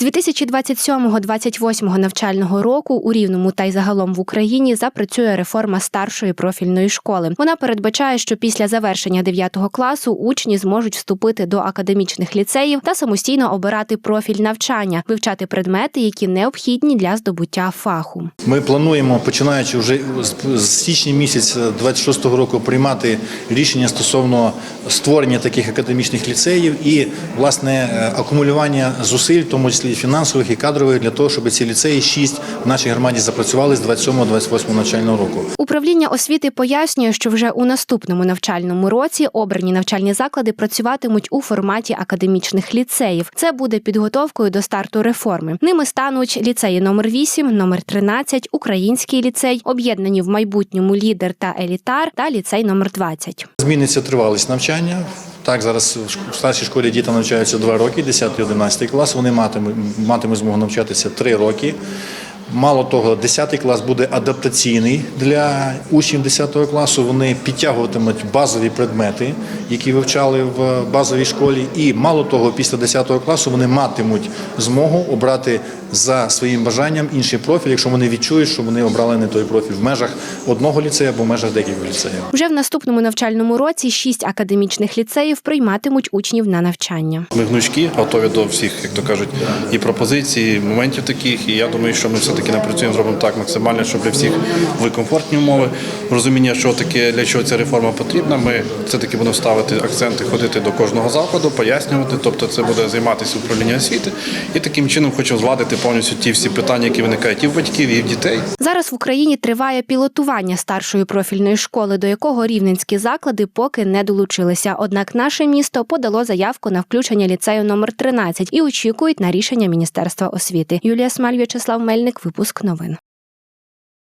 З 2027-28 навчального року у Рівному та й загалом в Україні запрацює реформа старшої профільної школи. Вона передбачає, що після завершення 9 класу учні зможуть вступити до академічних ліцеїв та самостійно обирати профіль навчання, вивчати предмети, які необхідні для здобуття фаху. Ми плануємо, починаючи вже з- січня місяця 26-го року, приймати рішення стосовно створення таких академічних ліцеїв і власне е, акумулювання зусиль, тому числі і фінансових і кадрових, для того, щоб ці ліцеї 6 в нашій громаді запрацювали з 27-28 навчального року. Управління освіти пояснює, що вже у наступному навчальному році обрані навчальні заклади працюватимуть у форматі академічних ліцеїв. Це буде підготовкою до старту реформи. Ними стануть ліцеї номер 8, номер 13, Український ліцей, об'єднані в майбутньому лідер та елітар та ліцей номер 20. Зміниться тривалість навчання. Так, зараз в старшій школі діти навчаються 2 роки, 10-11 клас. Вони матимуть, матимуть змогу навчатися 3 роки. Мало того, 10 клас буде адаптаційний для учнів 10 класу. Вони підтягуватимуть базові предмети, які вивчали в базовій школі. І мало того, після 10 класу вони матимуть змогу обрати за своїм бажанням інший профіль, якщо вони відчують, що вони обрали не той профіль в межах одного ліцею або в межах декількох ліцеїв. Вже в наступному навчальному році шість академічних ліцеїв прийматимуть учнів на навчання. Ми гнучкі, готові до всіх, як то кажуть, і пропозицій, і моментів таких. І я думаю, що ми все-таки напрацюємо, зробимо так максимально, щоб для всіх були комфортні умови. Розуміння, що таке, для чого ця реформа потрібна. Ми все-таки будемо ставити акценти, ходити до кожного закладу, пояснювати. Тобто це буде займатися управління освіти. І таким чином хочемо зладити повністю ті всі питання, які виникають і в батьків, і в дітей. Зараз в Україні триває пілотування старшої профільної школи, до якого рівненські заклади поки не долучилися. Однак наше місто подало заявку на включення ліцею номер 13 і очікують на рішення Міністерства освіти. Юлія Смаль, В'ячеслав Мельник, випуск новин.